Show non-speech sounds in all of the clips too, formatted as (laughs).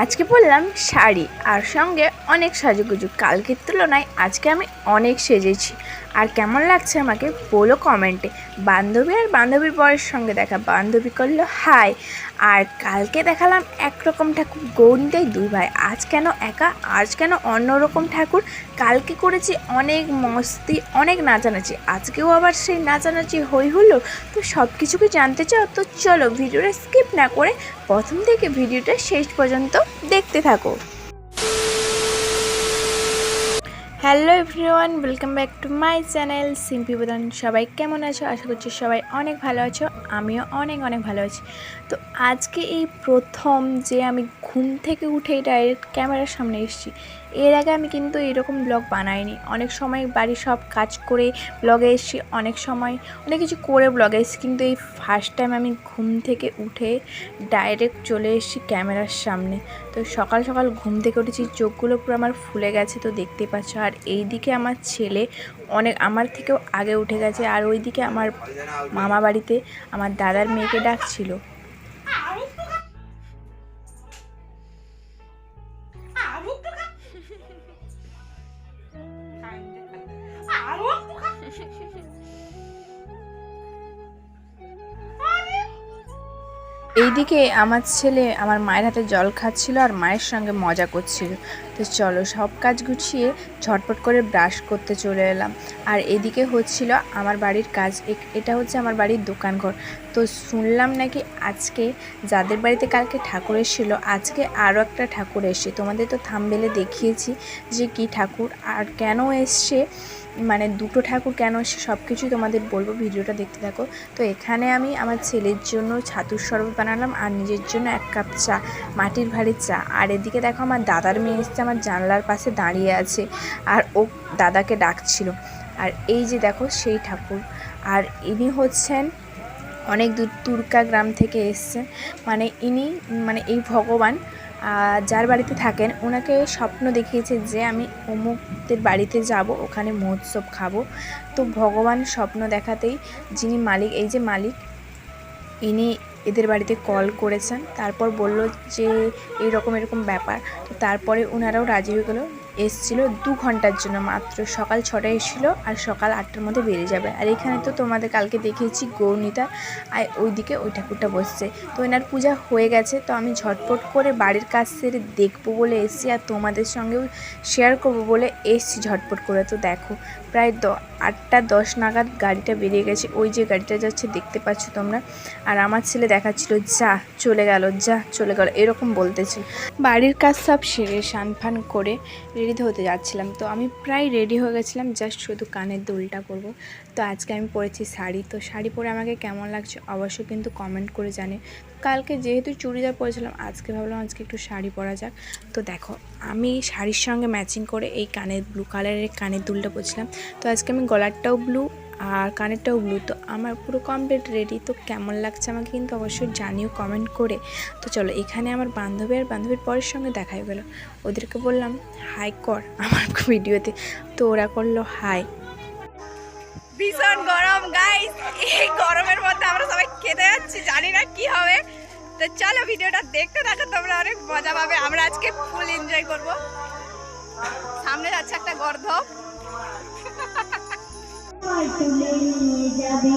আজকে বললাম শাড়ি, আর সঙ্গে অনেক সাজুগুজু। কালকের তুলনায় আজকে আমি অনেক সেজেছি। আর কেমন লাগছে আমাকে বলো কমেন্টে বান্ধবী আর বান্ধবীর বয়ের সঙ্গে দেখা। বান্ধবী করল হাই আর কালকে দেখালাম একরকম ঠাকুর। গৌরীটাই দুই ভাই। আজ কেন একা? আজ কেন অন্যরকম ঠাকুর? কালকে করেছি অনেক মস্তি, অনেক নাচানাচি। আজকেও আবার সেই নাচানাচি হই হলো তো সব কিছুকে জানতে চাও? তো চলো ভিডিওটা স্কিপ না করে প্রথম থেকে ভিডিওটা শেষ পর্যন্ত দেখতে থাকো। Hello everyone, welcome back to my channel Simpi Pradhan সবাই কেমন আছো? আশা করছি সবাই অনেক ভালো আছো, আমিও অনেক অনেক ভালো আছি। তো আজকে এই প্রথম যে আমি ঘুম থেকে উঠে ডাইরেক্ট ক্যামেরার সামনে এসেছি এর আগে আমি কিন্তু এরকম ব্লগ বানাইনি। অনেক সময় বাড়ির সব কাজ করে ব্লগে এসেছি, অনেক সময় অনেক কিছু করে ব্লগে এসেছি, কিন্তু এই ফার্স্ট টাইম আমি ঘুম থেকে উঠে ডাইরেক্ট চলে এসেছি ক্যামেরার সামনে। তো সকাল সকাল ঘুম থেকে উঠেছি, চোখগুলো পুরো আমার ফুলে গেছে তো দেখতে পাচ্ছ। আর এই দিকে আমার ছেলে অনেক, আমার থেকেও আগে উঠে গেছে। আর ওই দিকে আমার মামা বাড়িতে আমার দাদার মেয়েকে ডাকছিল। এইদিকে আমার ছেলে আমার মায়ের হাতে জল খাচ্ছিল আর মায়ের সঙ্গে মজা করছিল। তো চলো সব কাজ গুছিয়ে ঝটপট করে ব্রাশ করতে চলে এলাম। আর এদিকে হচ্ছিল আমার বাড়ির কাজ। এটা হচ্ছে আমার বাড়ির দোকানঘর। তো শুনলাম নাকি আজকে যাদের বাড়িতে কালকে ঠাকুর এসেছিল, আজকে আরও একটা ঠাকুর এসে তোমাদের তো থামবেলে দেখিয়েছি যে কি ঠাকুর। আর কেন এসছে? মানে দুটো ঠাকুর কেন সব কিছুই তোমাদের বলব, ভিডিওটা দেখতে থাকো। তো এখানে আমি আমার ছেলের জন্য ছাতুর শরবত বানালাম আর নিজের জন্য এক কাপ চা, মাটির ভাঁড়ের চা। আর এদিকে দেখো আমার দাদার মেয়ে এসছে আমার জানলার পাশে দাঁড়িয়ে আছে আর ও দাদাকে ডাকছিল। আর এই যে দেখো সেই ঠাকুর। আর ইনি হচ্ছেন অনেক দূর, তুরকা গ্রাম থেকে এসছেন। মানে ইনি মানে এই ভগবান যার বাড়িতে থাকেন ওনাকে স্বপ্ন দেখিয়েছে যে আমি অমুকদের বাড়িতে যাব, ওখানে মহোৎসব খাব। তো ভগবান স্বপ্ন দেখাতেই যিনি মালিক, এই যে মালিক, ইনি এদের বাড়িতে কল করেছেন। তারপর বলল যে এই রকম এরকম ব্যাপার। তারপরে ওনারাও রাজি হয়ে গেলো। এসছিল দু ঘণ্টার জন্য মাত্র। সকাল ছটায় এসেছিল আর সকাল আটটার মধ্যে বেড়ে যাবে। আর এখানে তো তোমাদের কালকে দেখিয়েছি গৌনিতা, আর ওইদিকে ওই ঠাকুরটা বসছে। তো এনার পূজা হয়ে গেছে, তো আমি ঝটপট করে বাড়ির কাজ সেরে দেখব বলে এসছি আর তোমাদের সঙ্গেও শেয়ার করব বলে এসছি ঝটপট করে। তো দেখো প্রায় দ, আটটা দশ নাগাদ গাড়িটা বেরিয়ে গেছে। ওই যে গাড়িটা যাচ্ছে, দেখতে পাচ্ছ তোমরা। আর আমার ছেলে দেখাচ্ছিল, যা, চলে গেল, যা, চলে গেল। এরকম বলতেছিল বাড়ির কাজ সব সেরে সান ফান করে রেডি হতে যাচ্ছিলাম। তো আমি প্রায় রেডি হয়ে গেছিলাম, জাস্ট শুধু কানের দোলটা করব তো আজকে আমি পরেছি শাড়ি। তো শাড়ি পরে আমাকে কেমন লাগছে অবশ্যই কিন্তু কমেন্ট করে জানে কালকে যেহেতু চুড়িদার পরেছিলাম, আজকে ভাবলাম আজকে একটু শাড়ি পরা যাক। তো দেখো, আমি শাড়ির সঙ্গে ম্যাচিং করে এই কানের ব্লু কালারের কানের দুলটা পরছিলাম। তো আজকে আমি গলারটাও ব্লু আর কানেরটাও ব্লু তো আমার পুরো কমপ্লিট রেডি তো কেমন লাগছে আমাকে কিন্তু অবশ্যই জানিও কমেন্ট করে। তো চলো, এখানে আমার বান্ধবী আর বান্ধবীর পরের সঙ্গে দেখা হয়ে গেলো। ওদেরকে বললাম হাই কর আমার ভিডিওতে। তো ওরা করল হাই ভীষণ গরম গাই এই গরমের মধ্যে আমরা সবাই খেতে যাচ্ছি, জানি না কি হবে। তো চলো ভিডিওটা দেখতে থাকো, তোমরা অনেক মজা পাবে। আমরা আজকে ফুল এনজয় করব। সামনে যাচ্ছে একটা গর্ধ (laughs) যাবে।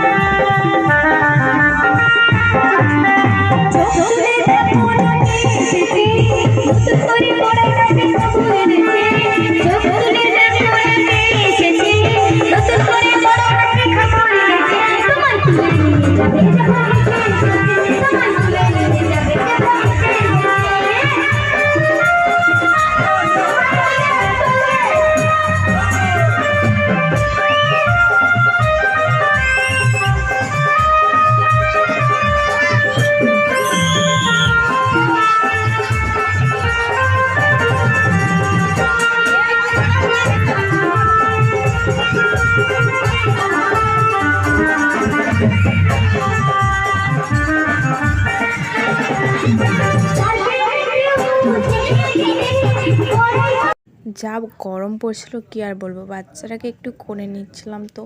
যা গরম পড়ছিল, কি আর বলব? বাচ্চাটাকে একটু কোণে নিচ্ছিলাম তো।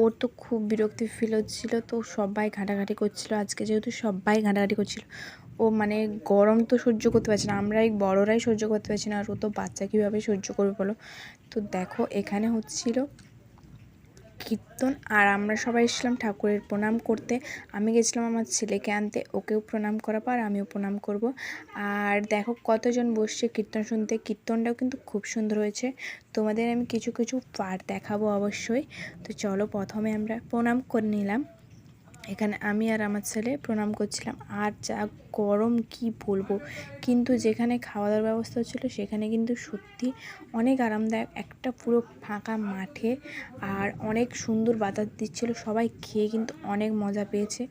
ওর তো খুব বিরক্তি ফিল হচ্ছিল তো, সবাই ঘাঁটাঘাঁটি করছিল। আজকে যেহেতু সবাই ঘাঁটাঘাঁটি করছিল। ও মানে গরম তো সহ্য করতে পারছে না। আমরা এই বড়রাই সহ্য করতে পারছি না। আর ও তো বাচ্চা কীভাবে সহ্য করবে বলো? তো দেখো, এখানে হচ্ছিল কীর্তন আর আমরা সবাই এসেছিলাম ঠাকুরের প্রণাম করতে। আমি গেছিলাম আমার ছেলেকে আনতে, ওকেও প্রণাম করার পর আমিও প্রণাম করব। আর দেখো কতজন বসছে কীর্তন শুনতে। কীর্তনটাও কিন্তু খুব সুন্দর হয়েছে। তোমাদের আমি কিছু কিছু পার্ট দেখাবো অবশ্যই। তো চলো প্রথমে আমরা প্রণাম করে নিলাম। এখানে আমি আর আমার ছেলে প্রণাম করছিলাম। আর যা গরম কি বলব? কিন্তু যেখানে খাওয়া দাওয়ার ব্যবস্থা ছিল সেখানে কিন্তু সত্যি অনেক আরামদায়ক। একটা পুরো ফাঁকা মাঠে আর অনেক সুন্দর বাতাস দিচ্ছিল। সবাই খেয়ে কিন্তু অনেক মজা পেয়েছে।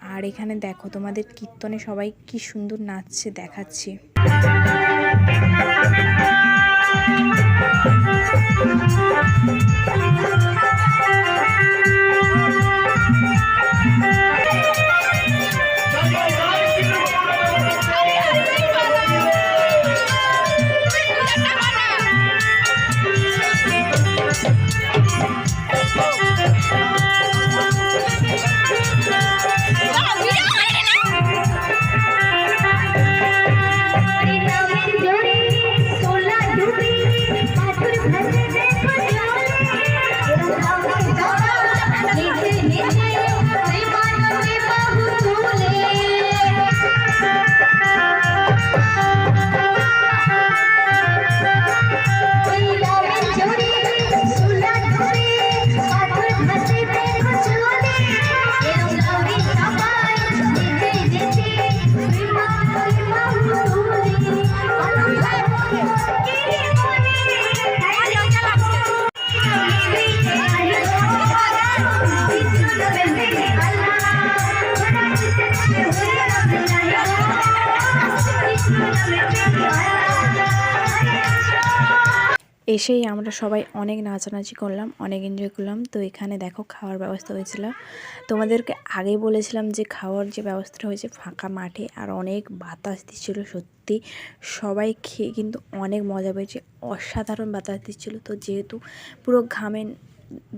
আর এখানে দেখো তোমাদের কীর্তনে সবাই কি সুন্দর নাচছে দেখাচ্ছি। নামের এসেই আমরা সবাই অনেক নাচানাচি করলাম, অনেক এনজয় করলাম। তো এখানে দেখো খাওয়ার ব্যবস্থা হয়েছিল। তোমাদেরকে আগেই বলেছিলাম যে খাওয়ার যে ব্যবস্থাটা হয়েছে ফাঁকা মাঠে আর অনেক বাতাস দিচ্ছিল সত্যি। সবাই খেয়ে কিন্তু অনেক মজা পেয়েছে, অসাধারণ বাতাস দিচ্ছিল। তো যেহেতু পুরো ঘামে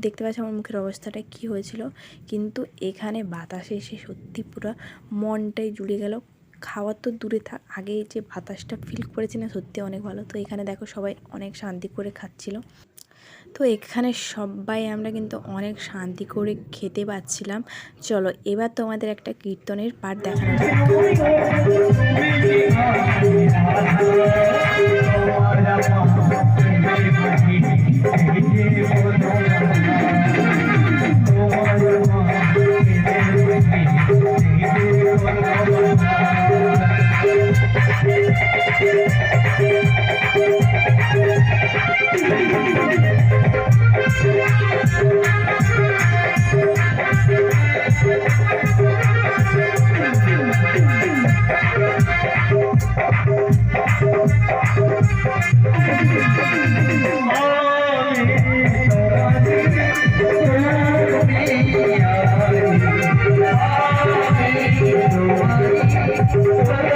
দেখতে পাচ্ছি আমার মুখের অবস্থাটা কি হয়েছিল, কিন্তু এখানে বাতাসে এসে সত্যি পুরো মনটাই জুড়ে গেল। খাওয়ার তো দূরে থাক। আগে যে বাতাসটা ফিল করেছি না সত্যি অনেক ভালো। তো এখানে দেখো সবাই অনেক শান্তি করে খাচ্ছিল। তো এখানে সবাই আমরা কিন্তু অনেক শান্তি করে খেতে পাচ্ছিলাম। চলো এবার তোমাদের একটা কীর্তনের পাঠ দেখানো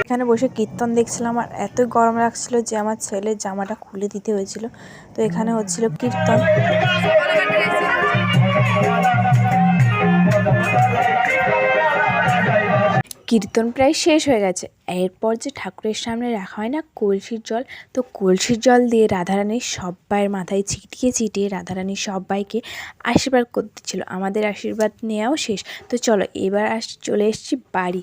এখানে বসে কীর্তন দেখছিলাম আর এতই গরম লাগছিল যে আমার ছেলের জামাটা খুলে দিতে হয়েছিল। তো এখানে হচ্ছিল কীর্তন। কীর্তন প্রায় শেষ হয়ে গেছে। এরপর যে ঠাকুরের সামনে রাখা হয় না কলসির জল, তো কলসির জল দিয়ে রাধারানীর সব্বাইয়ের মাথায় ছিটিয়ে ছিটিয়ে রাধারানীর সব্বাইকে আশীর্বাদ করতেছিল। আমাদের আশীর্বাদ নেওয়াও শেষ। তো চলো, এবার আস, চলে এসেছি বাড়ি।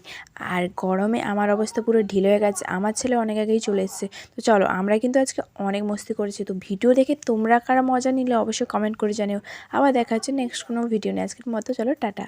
আর গরমে আমার অবস্থা পুরো ঢিল হয়ে গেছে। আমার ছেলে অনেক আগেই চলে এসেছে। তো চলো, আমরা কিন্তু আজকে অনেক মস্তি করেছি। তো ভিডিও দেখে তোমরা কারা মজা নিলে অবশ্যই কমেন্ট করে জানিও। আবার দেখা হচ্ছে নেক্সট কোনো ভিডিও নিয়ে। আজকের মতো চলো, টাটা।